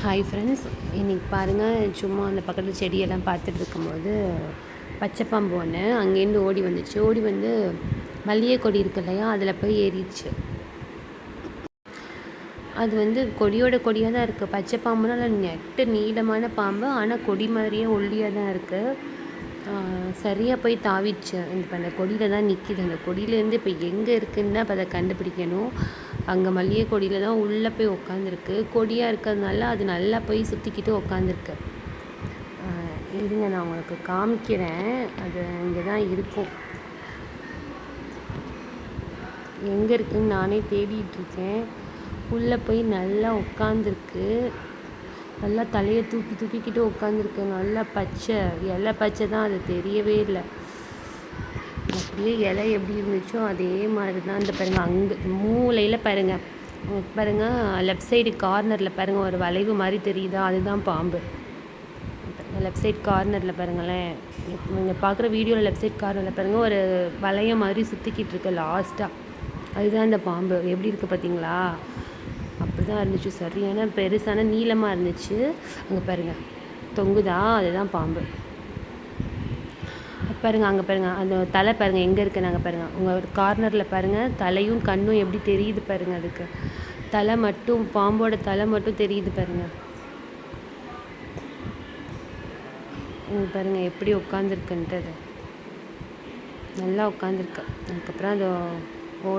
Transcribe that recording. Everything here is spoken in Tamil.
ஹாய் ஃப்ரெண்ட்ஸ் இன்றைக்கி பாருங்கள் சும்மா அந்த பக்கத்தில் செடியெல்லாம் பார்த்துட்டு இருக்கும்போது பச்சைப்பாம்பு ஒன்று அங்கேருந்து ஓடி வந்துச்சு. ஓடி வந்து மல்லிகை கொடி இருக்கு இல்லையா அதில் போய் ஏறிடுச்சு. அது வந்து கொடியோட கொடியாக தான் இருக்குது பச்சை பாம்புனால் நெட்டு நீளமான பாம்பு ஆனால் கொடி மாதிரியே ஒல்லியாக தான் இருக்குது சரியாக போய் தாவிடுச்சு. இப்போ அந்த கொடியில் தான் நிற்கிது அந்த கொடியிலேருந்து இப்போ எங்கே இருக்குதுன்னு தான் இப்போ அதை கண்டுபிடிக்கணும். அங்கே மல்லிகை கொடியில் தான் உள்ளே போய் உக்காந்துருக்கு. கொடியாக இருக்கிறதுனால அது நல்லா போய் சுற்றிக்கிட்டு உக்காந்துருக்கு. இருங்க நான் உங்களுக்கு காமிக்கிறேன். அது இங்கே தான் இருக்கும். எங்கே இருக்குன்னு நானே தேடிட்டுருக்கேன் உள்ளே போய் நல்லா உட்காந்துருக்கு நல்லா தலையை தூக்கி தூக்கிக்கிட்டு உட்காந்துருக்கு நல்லா பச்சை. இலை பச்சை தான் அது. தெரியவே இல்லை. அப்படியே இலை எப்படி இருந்துச்சோ அதே மாதிரி தான். இந்த பாருங்கள் அங்கே மூளையில் பாருங்கள் பாருங்கள் லெஃப்ட் சைடு கார்னரில் பாருங்கள் ஒரு வளைவு மாதிரி தெரியுதா? அதுதான் பாம்பு. லெஃப்ட் சைட் கார்னரில் பாருங்களேன். நீங்கள் பார்க்குற வீடியோவில் லெஃப்ட் சைட் கார்னரில் பாருங்கள் ஒரு வளையம் மாதிரி சுற்றிக்கிட்டு இருக்கு லாஸ்ட்டாக அதுதான் இந்த பாம்பு. எப்படி இருக்குது பார்த்தீங்களா? அப்படி தான் இருந்துச்சு சரியான பெருசான நீளமாக இருந்துச்சு. அங்கே பாருங்கள் தொங்குதா? அதுதான் பாம்பு. பாருங்கள் அங்கே பாருங்கள் அந்த தலை பாருங்கள் எங்கே இருக்குது நாங்கள் பாருங்கள் உங்கள் கார்னரில் பாருங்கள் தலையும் கண்ணும் எப்படி தெரியுது பாருங்கள் அதுக்கு. தலை மட்டும் பாம்போட தலை மட்டும் தெரியுது பாருங்கள் பாருங்கள் எப்படி உட்காந்துருக்குன்ட்டு அது நல்லா உட்காந்துருக்கு அதுக்கப்புறம் அது ஓடி